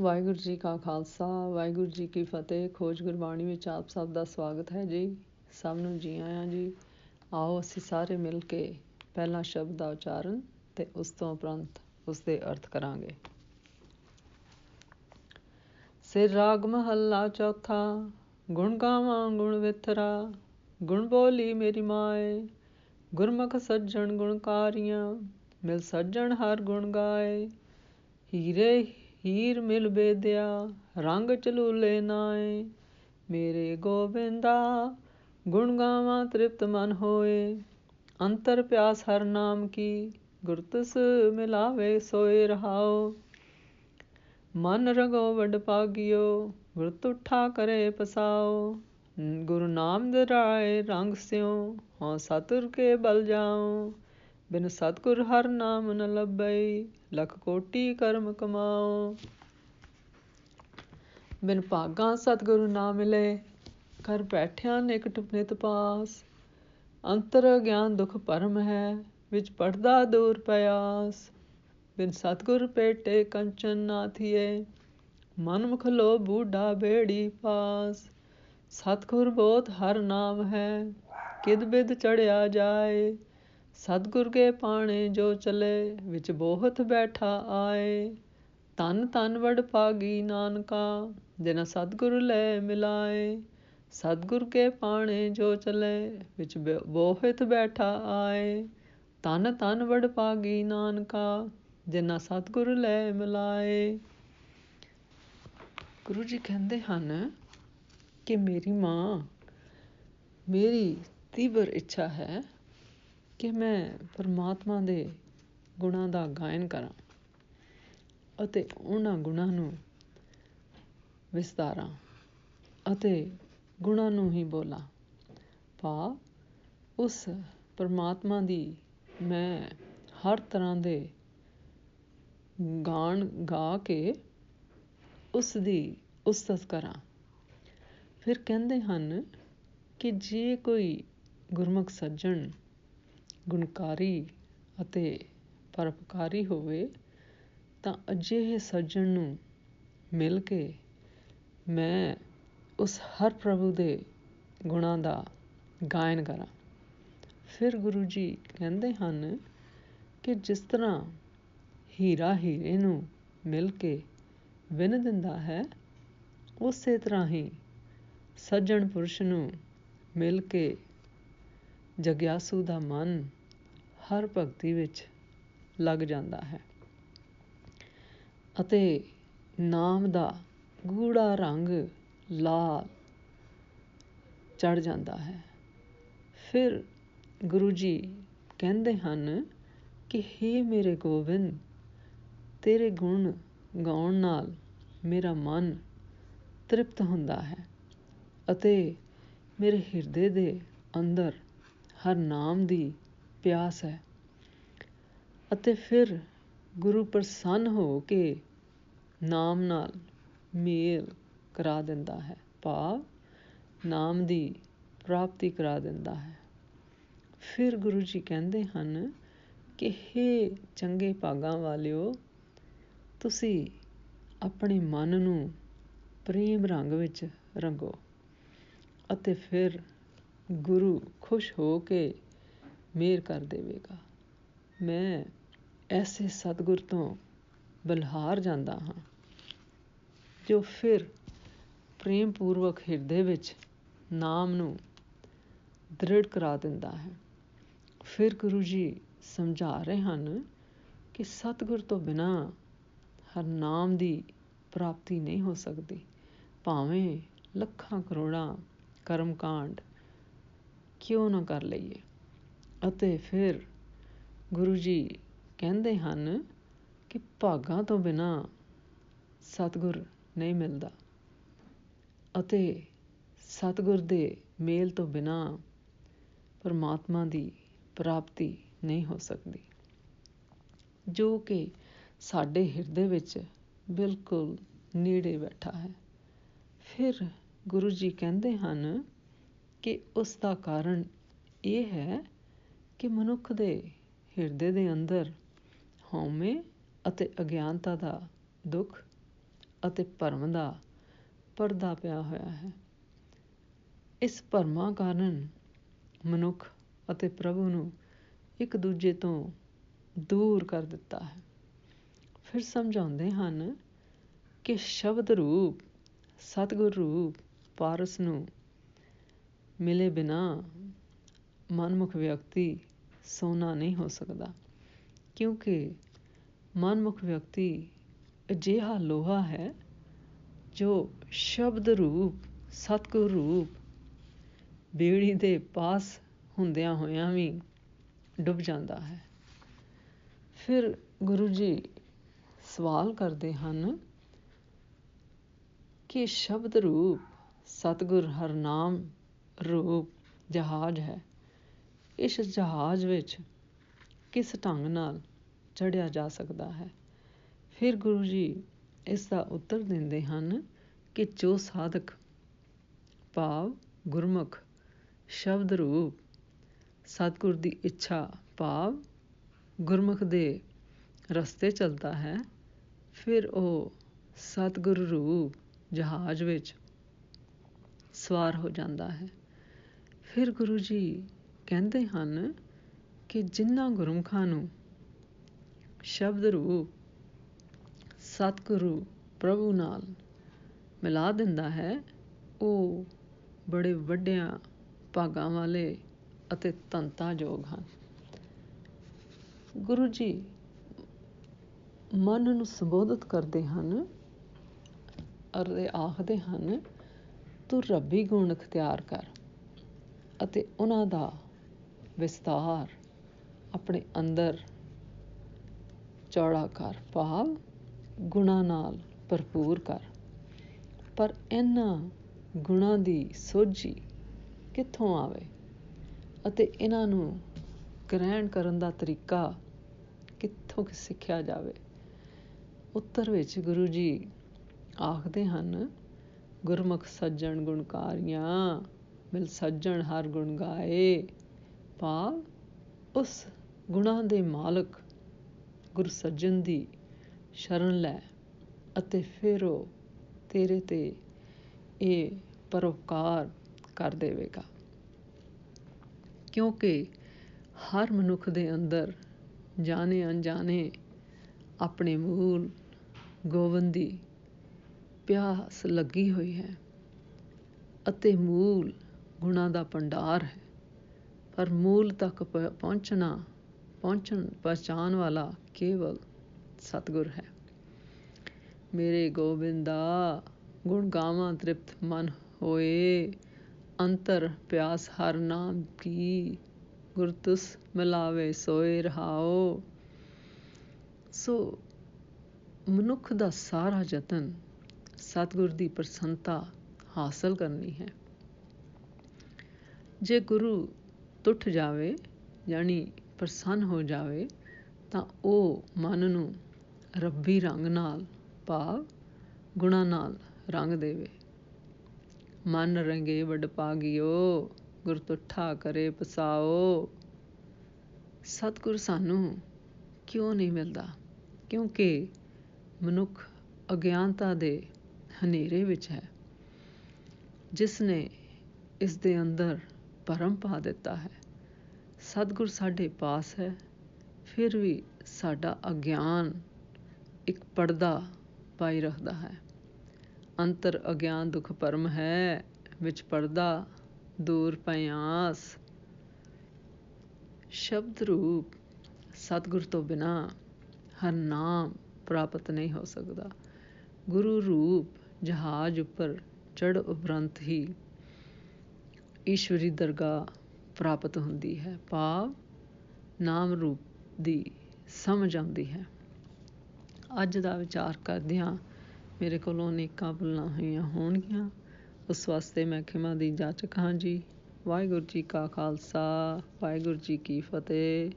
ਵਾਹਿਗੁਰੂ ਜੀ ਕਾ ਖਾਲਸਾ, ਵਾਹਿਗੁਰੂ ਜੀ ਕੀ ਫਤਿਹ। ਖੋਜ ਗੁਰਬਾਣੀ ਵਿੱਚ ਆਪ ਸਭ ਦਾ ਸਵਾਗਤ ਹੈ ਜੀ। ਸਭ ਨੂੰ ਜੀ ਆਇਆਂ ਜੀ। ਆਓ ਅਸੀਂ ਸਾਰੇ ਮਿਲ ਕੇ ਪਹਿਲਾ ਸ਼ਬਦ ਦਾ ਉਚਾਰਨ ਤੇ ਉਸ ਤੋਂ ਉਪਰੰਤ ਉਸ ਦੇ ਅਰਥ ਕਰਾਂਗੇ। ਸਿਰ ਰਾਗ ਮਹੱਲਾ ਚੌਥਾ, ਗੁਣ ਗਾਵਾਂ ਗੁਣ ਵਿਥਰਾ, ਗੁਣ ਬੋਲੀ ਮੇਰੀ ਮਾਏ, ਗੁਰਮੁਖ ਸੱਜਣ ਗੁਣਕਾਰੀਆਂ ਮਿਲ ਸੱਜਣ ਹਰ ਗੁਣ ਗਾਏ, ਹੀਰੇ ਹੀਰ ਮਿਲ ਬੇਦਿਆ, ਰੰਗ ਚਲੂਲੇ ਨਾਏ। ਮੇਰੇ ਗੋਬਿੰਦਾ, ਗੁਣ ਗਾਵਾਂ ਤ੍ਰਿਪਤ ਮਨ ਹੋਏ। ਅੰਤਰ ਪਿਆਸ ਹਰ ਨਾਮ ਕੀ, ਗੁਰਤਸ ਮਿਲਾਵੇ ਸੋਏ ਰਹਾਓ। ਮਨ ਰਗੋ ਵਡ ਪਾਗਿਓ, ਗੁਰਤ ਉਠਾ ਕਰੇ ਪਸਾਓ। ਗੁਰੂ ਨਾਮ ਦਰਾਏ ਰੰਗ ਸਿਉ, ਹਉ ਸਤੁਰ ਕੇ ਬਲ ਜਾਉ। ਬਿਨ ਸਤਗੁਰ ਹਰ ਨਾਮ ਨ ਲੱਭਈ ਲਖ ਕੋਟੀ ਕਰਮ ਕਮਾਓ ਬਿਨ ਭਾਗਾ ਸਤਗੁਰੂ ਨਾ ਮਿਲੇ ਕਰ ਬੈਠਿਆ ਨਿਕਟ ਨਿਤ ਪਾਸ। ਅੰਤਰ ਗਿਆਨ ਦੁਖ ਪਰਮ ਹੈ, ਵਿੱਚ ਪੜਦਾ ਦੂਰ ਪਿਆਸ। ਬਿਨ ਸਤਗੁਰ ਪੇਟੇ ਕੰਚਨ ਨਾ ਥੀਏ ਮਨ ਮੁਖ ਲੋ ਬੂਢਾ ਬੇੜੀ ਪਾਸ। ਸਤਗੁਰ ਬੋਧ ਹਰ ਨਾਮ ਹੈ, ਕਿਦ ਬਿਦ ਚੜਿਆ ਜਾਏ ਸਤਿਗੁਰ ਕੇ ਪਾਣੇ ਜੋ ਚਲੇ, ਵਿੱਚ ਬੋਹਤ ਬੈਠਾ ਆਏ। ਤਨ ਤਨ ਵਡ ਪਾਗੀ ਨਾਨਕਾ ਜਿਨ ਸਤਗੁਰ ਲੈ ਮਿਲਾਏ। ਸਤਿਗੁਰ ਕੇ ਪਾਣੇ ਜੋ ਚਲੇ, ਵਿੱਚ ਬੋਹਤ ਬੈਠਾ ਆਏ। ਤਨ ਤਨ ਵਡ ਪਾਗੀ ਨਾਨਕਾ ਜਿਨ ਸਤਗੁਰ ਲੈ ਮਿਲਾਏ। ਗੁਰੂ ਜੀ ਕਹਿੰਦੇ ਹਨ ਕਿ ਮੇਰੀ ਮਾਂ, ਮੇਰੀ ਤੀਬਰ ਇੱਛਾ ਹੈ ਕਿ ਮੈਂ ਪਰਮਾਤਮਾ ਦੇ ਗੁਣਾਂ ਦਾ ਗਾਇਨ ਕਰਾਂ ਅਤੇ ਉਹਨਾਂ ਗੁਣਾਂ ਨੂੰ ਵਿਸਤਾਰਾਂ ਅਤੇ ਗੁਣਾਂ ਨੂੰ ਹੀ ਬੋਲਾਂ। ਭਾ ਉਸ ਪਰਮਾਤਮਾ ਦੀ ਮੈਂ ਹਰ ਤਰ੍ਹਾਂ ਦੇ ਗਾਣ ਗਾ ਕੇ ਉਸ ਦੀ ਉਸਤਤ ਕਰਾਂ। ਫਿਰ ਕਹਿੰਦੇ ਹਨ ਕਿ ਜੇ ਕੋਈ ਗੁਰਮੁਖ ਸੱਜਣ ਗੁਣਕਾਰੀ ਅਤੇ ਪਰਪਕਾਰੀ ਹੋਵੇ ਤਾਂ ਅਜਿਹੇ ਸੱਜਣ ਨੂੰ ਮਿਲ ਕੇ ਮੈਂ ਉਸ ਹਰ ਪ੍ਰਭੂ ਦੇ ਗੁਣਾਂ ਦਾ ਗਾਇਨ ਕਰਾਂ। ਫਿਰ ਗੁਰੂ ਜੀ ਕਹਿੰਦੇ ਹਨ ਕਿ ਜਿਸ ਤਰ੍ਹਾਂ ਹੀਰਾ ਹੀਰੇ ਨੂੰ ਮਿਲ ਕੇ ਵਿਨ ਦਿੰਦਾ ਹੈ, ਉਸੇ ਤਰ੍ਹਾਂ ਹੀ ਸੱਜਣ ਪੁਰਸ਼ ਨੂੰ ਮਿਲ ਕੇ ਜਗਿਆਸੂ ਦਾ ਮਨ ਹਰ ਭਗਤੀ ਵਿੱਚ ਲੱਗ ਜਾਂਦਾ ਹੈ ਅਤੇ ਨਾਮ ਦਾ ਗੂੜਾ ਰੰਗ ਲਾਲ ਚੜ ਜਾਂਦਾ ਹੈ। ਫਿਰ ਗੁਰੂ ਜੀ ਕਹਿੰਦੇ ਹਨ ਕਿ हे ਮੇਰੇ ਗੋਬਿੰਦ, ਤੇਰੇ ਗੁਣ ਗਾਉਣ ਨਾਲ ਮੇਰਾ ਮਨ ਤ੍ਰਿਪਤ ਹੁੰਦਾ ਹੈ ਅਤੇ ਮੇਰੇ ਹਿਰਦੇ ਦੇ ਅੰਦਰ ਹਰ ਨਾਮ ਦੀ ਪਿਆਸ ਹੈ। ਅਤੇ ਫਿਰ ਗੁਰੂ ਪ੍ਰਸੰਨ ਹੋ ਕੇ ਨਾਮ ਨਾਲ ਮੇਲ ਕਰਾ ਦਿੰਦਾ ਹੈ। ਭਾਵ ਨਾਮ ਦੀ ਪ੍ਰਾਪਤੀ ਕਰਾ ਦਿੰਦਾ ਹੈ। ਫਿਰ ਗੁਰੂ ਜੀ ਕਹਿੰਦੇ ਹਨ ਕਿ हे ਚੰਗੇ ਭਾਗਾਂ ਵਾਲਿਓ, ਤੁਸੀਂ ਆਪਣੇ ਮਨ ਨੂੰ ਪ੍ਰੇਮ ਰੰਗ ਵਿੱਚ ਰੰਗੋ ਅਤੇ ਫਿਰ ਗੁਰੂ ਖੁਸ਼ ਹੋ ਕੇ ਮੇਰ ਕਰ ਦੇਵੇਗਾ। ਮੈਂ ਐਸੇ ਸਤਗੁਰ ਤੋਂ ਬਲਹਾਰ ਜਾਂਦਾ ਹਾਂ, ਜੋ ਫਿਰ ਪ੍ਰੇਮ ਪੂਰਵਕ ਹਿਰਦੇ ਵਿੱਚ ਨਾਮ ਨੂੰ ਦ੍ਰਿੜ ਕਰਾ ਦਿੰਦਾ ਹੈ। ਫਿਰ ਗੁਰੂ ਜੀ ਸਮਝਾ ਰਹੇ ਹਨ ਕਿ ਸਤਗੁਰ ਤੋਂ ਬਿਨਾ ਹਰ ਨਾਮ ਦੀ ਪ੍ਰਾਪਤੀ ਨਹੀਂ ਹੋ ਸਕਦੀ। ਭਾਵੇਂ ਲੱਖਾਂ ਕਰੋੜਾਂ ਕਰਮਕਾਂਡ ਕਿਉਂ ਨਾ ਕਰ ਲਈਏ? ਅਤੇ ਫਿਰ ਗੁਰੂ ਜੀ ਕਹਿੰਦੇ ਹਨ ਕਿ ਭਾਗਾਂ ਤੋਂ ਬਿਨਾਂ ਸਤਗੁਰ ਨਹੀਂ ਮਿਲਦਾ ਅਤੇ ਸਤਗੁਰ ਦੇ ਮੇਲ ਤੋਂ ਬਿਨਾਂ ਪਰਮਾਤਮਾ ਦੀ ਪ੍ਰਾਪਤੀ ਨਹੀਂ ਹੋ ਸਕਦੀ। ਜੋ ਕਿ ਸਾਡੇ ਹਿਰਦੇ ਵਿੱਚ ਬਿਲਕੁਲ ਨੇੜੇ ਬੈਠਾ ਹੈ। ਫਿਰ ਗੁਰੂ ਜੀ ਕਹਿੰਦੇ ਹਨ ਕਿ ਉਸ ਦਾ ਕਾਰਨ ਇਹ ਹੈ ਕਿ ਮਨੁੱਖ ਦੇ ਹਿਰਦੇ ਦੇ ਅੰਦਰ ਹਉਮੈ ਅਤੇ ਅਗਿਆਨਤਾ ਦਾ ਦੁੱਖ ਅਤੇ ਭਰਮ ਦਾ ਪਰਦਾ ਪਿਆ ਹੋਇਆ ਹੈ। ਇਸ ਭਰਮਾਂ ਕਾਰਨ ਮਨੁੱਖ ਅਤੇ ਪ੍ਰਭੂ ਨੂੰ ਇੱਕ ਦੂਜੇ ਤੋਂ ਦੂਰ ਕਰ ਦਿੱਤਾ ਹੈ। ਫਿਰ ਸਮਝਾਉਂਦੇ ਹਨ ਕਿ ਸ਼ਬਦ ਰੂਪ, ਸਤਗੁਰ ਰੂਪ, ਪਾਰਸ ਨੂੰ ਮਿਲੇ ਬਿਨਾਂ ਮਨਮੁਖ ਵਿਅਕਤੀ ਸੋਨਾ ਨਹੀਂ ਹੋ ਸਕਦਾ। ਕਿਉਂਕਿ ਮਨਮੁਖ ਵਿਅਕਤੀ ਅਜਿਹਾ ਲੋਹਾ ਹੈ ਜੋ ਸ਼ਬਦ ਰੂਪ, ਸਤਗੁਰ ਰੂਪ, ਬੇੜੀ ਦੇ ਪਾਸ ਹੁੰਦਿਆਂ ਹੋਇਆਂ ਵੀ ਡੁੱਬ ਜਾਂਦਾ ਹੈ। ਫਿਰ ਗੁਰੂ ਜੀ ਸਵਾਲ ਕਰਦੇ ਹਨ ਕਿ ਸ਼ਬਦ ਰੂਪ, ਸਤਗੁਰ ਹਰਨਾਮ ਰੂਪ ਜਹਾਜ਼ ਹੈ। ਇਸ ਜਹਾਜ਼ ਵਿੱਚ ਕਿਸ ਢੰਗ ਨਾਲ ਚੜ੍ਹਿਆ ਜਾ ਸਕਦਾ ਹੈ? ਫਿਰ ਗੁਰੂ ਜੀ ਇਸ ਦਾ ਉੱਤਰ ਦਿੰਦੇ ਹਨ ਕਿ ਜੋ ਸਾਧਕ ਭਾਵ ਗੁਰਮੁਖ ਸ਼ਬਦ ਰੂਪ ਸਤਿਗੁਰ ਦੀ ਇੱਛਾ ਭਾਵ ਗੁਰਮੁਖ ਦੇ ਰਸਤੇ ਚੱਲਦਾ ਹੈ, ਫਿਰ ਉਹ ਸਤਿਗੁਰ ਰੂਪ ਜਹਾਜ਼ ਵਿੱਚ ਸਵਾਰ ਹੋ ਜਾਂਦਾ ਹੈ। ਫਿਰ ਗੁਰੂ ਜੀ ਕਹਿੰਦੇ ਹਨ ਕਿ ਜਿਨ੍ਹਾਂ ਗੁਰਮਖਾਂ ਨੂੰ ਸ਼ਬਦ ਰੂਪ, ਸਤਿਗੁਰੂ, ਪ੍ਰਭੂ ਨਾਲ ਮਿਲਾ ਦਿੰਦਾ ਹੈ, ਉਹ ਬੜੇ ਵੱਡਿਆਂ ਭਾਗਾਂ ਵਾਲੇ ਅਤੇ ਤੰਤਾ ਯੋਗ ਹਨ। ਗੁਰੂ ਜੀ ਮਨ ਨੂੰ ਸੰਬੋਧਿਤ ਕਰਦੇ ਹਨ ਅਤੇ ਆਖਦੇ ਹਨ, ਤੂੰ ਰੱਬੀ ਗੁਣ ਅਖਤਿਆਰ ਕਰ। ਅਤੇ ਉਹਨਾਂ ਦਾ ਵਿਸਤਾਰ ਆਪਣੇ ਅੰਦਰ ਚੌੜਾ ਕਰ, ਭਾਵ ਗੁਣਾ ਨਾਲ ਭਰਪੂਰ ਕਰ। ਪਰ ਇਹਨਾਂ ਗੁਣਾ ਦੀ ਸੋਝੀ ਕਿੱਥੋਂ ਆਵੇ ਅਤੇ ਇਹਨਾਂ ਨੂੰ ਗ੍ਰਹਿਣ ਕਰਨ ਦਾ ਤਰੀਕਾ ਕਿੱਥੋਂ ਸਿੱਖਿਆ ਜਾਵੇ? ਉੱਤਰ ਵਿੱਚ ਗੁਰੂ ਜੀ ਆਖਦੇ ਹਨ, ਗੁਰਮੁਖ ਸੱਜਣ ਗੁਣਕਾਰੀਆਂ ਮਿਲ ਸੱਜਣ ਹਰ ਗੁਣ ਗਾਏ। ਭਾਵ ਉਸ ਗੁਣਾਂ ਦੇ ਮਾਲਕ ਗੁਰ ਸੱਜਣ ਦੀ ਸ਼ਰਨ ਲੈ ਅਤੇ ਫਿਰ ਉਹ ਤੇਰੇ ਤੇ ਇਹ ਪਰਉਪਕਾਰ ਕਰ ਦੇਵੇਗਾ। ਕਿਉਂਕਿ ਹਰ ਮਨੁੱਖ ਦੇ ਅੰਦਰ ਜਾਣੇ ਅਣਜਾਣੇ ਆਪਣੇ ਮੂਲ ਗੋਵੰਦੀ ਪਿਆਸ ਲੱਗੀ ਹੋਈ ਹੈ ਅਤੇ ਮੂਲ ਗੁਣਾਂ ਦਾ ਭੰਡਾਰ ਹੈ। ਪਰ ਮੂਲ ਤੱਕ ਪਹੁੰਚਣਾ, ਪਹੁੰਚਣ, ਪਛਾਣ ਵਾਲਾ ਕੇਵਲ ਸਤਗੁਰ ਹੈ। ਮੇਰੇ ਗੋਬਿੰਦਾ, ਗੁਣ ਗਾਵਾਂ ਤ੍ਰਿਪਤ ਮਨ ਹੋਏ, ਅੰਤਰ ਪਿਆਸ ਹਰ ਨਾਮ ਕੀ ਗੁਰਤੁਸ ਮਿਲਾਵੇ ਸੋਏ ਰਹਾਓ। ਸੋ ਮਨੁੱਖ ਦਾ ਸਾਰਾ ਯਤਨ ਸਤਿਗੁਰ ਦੀ ਪ੍ਰਸੰਨਤਾ ਹਾਸਲ ਕਰਨੀ ਹੈ। ਜੇ ਗੁਰੂ ਟੁੱਟ ਜਾਵੇ ਯਾਨੀ ਪ੍ਰਸੰਨ ਹੋ ਜਾਵੇ, ਤਾਂ ਉਹ ਮਨ ਨੂੰ ਰੱਬੀ ਰੰਗ ਨਾਲ, ਭਾਵ ਗੁਣਾ ਨਾਲ ਰੰਗ ਦੇਵੇ। ਮਨ ਰੰਗੇ ਵਡ ਪਾਗਿਓ, ਗੁਰ ਤੁਠਾ ਕਰੇ ਪਸਾਓ। ਸਤਿਗੁਰ ਸਾਨੂੰ ਕਿਉਂ ਨਹੀਂ ਮਿਲਦਾ? ਕਿਉਂਕਿ ਮਨੁੱਖ ਅਗਿਆਨਤਾ ਦੇ ਹਨੇਰੇ ਵਿੱਚ ਹੈ। ਜਿਸ ਨੇ ਇਸ ਦੇ ਅੰਦਰ ਭਰਮ ਪਾ ਦਿੱਤਾ ਹੈ। ਸਤਿਗੁਰ ਸਾਡੇ ਪਾਸ ਹੈ, ਫਿਰ ਵੀ ਸਾਡਾ ਅਗਿਆਨ ਇੱਕ ਪਰਦਾ ਪਾਈ ਰੱਖਦਾ ਹੈ। ਅੰਤਰ ਅਗਿਆਨ ਦੁਖ ਪਰਮ ਹੈ, ਵਿੱਚ ਪਰਦਾ ਦੂਰ ਪਿਆਸ ਸ਼ਬਦ ਰੂਪ ਸਤਗੁਰ ਤੋਂ ਬਿਨਾ ਹਰ ਨਾਮ ਪ੍ਰਾਪਤ ਨਹੀਂ ਹੋ ਸਕਦਾ। ਗੁਰੂ ਰੂਪ ਜਹਾਜ਼ ਉੱਪਰ ਚੜ ਉਪਰੰਤ ਹੀ ਈਸ਼ਵਰੀ ਦਰਗਾਹ ਪ੍ਰਾਪਤ ਹੁੰਦੀ ਹੈ। ਭਾਵ ਨਾਮ ਰੂਪ ਦੀ ਸਮਝ ਆਉਂਦੀ ਹੈ। ਅੱਜ ਦਾ ਵਿਚਾਰ ਕਰਦਿਆਂ ਮੇਰੇ ਕੋਲੋਂ ਅਨੇਕਾਂ ਭੁੱਲਾਂ ਹੋਈਆਂ ਹੋਣਗੀਆਂ। ਉਸ ਵਾਸਤੇ ਮੈਂ ਖਿਮਾ ਦੀ ਜਾਚਕ ਹਾਂ ਜੀ। ਵਾਹਿਗੁਰੂ ਜੀ ਕਾ ਖਾਲਸਾ, ਵਾਹਿਗੁਰੂ ਜੀ ਕੀ ਫਤਿਹ।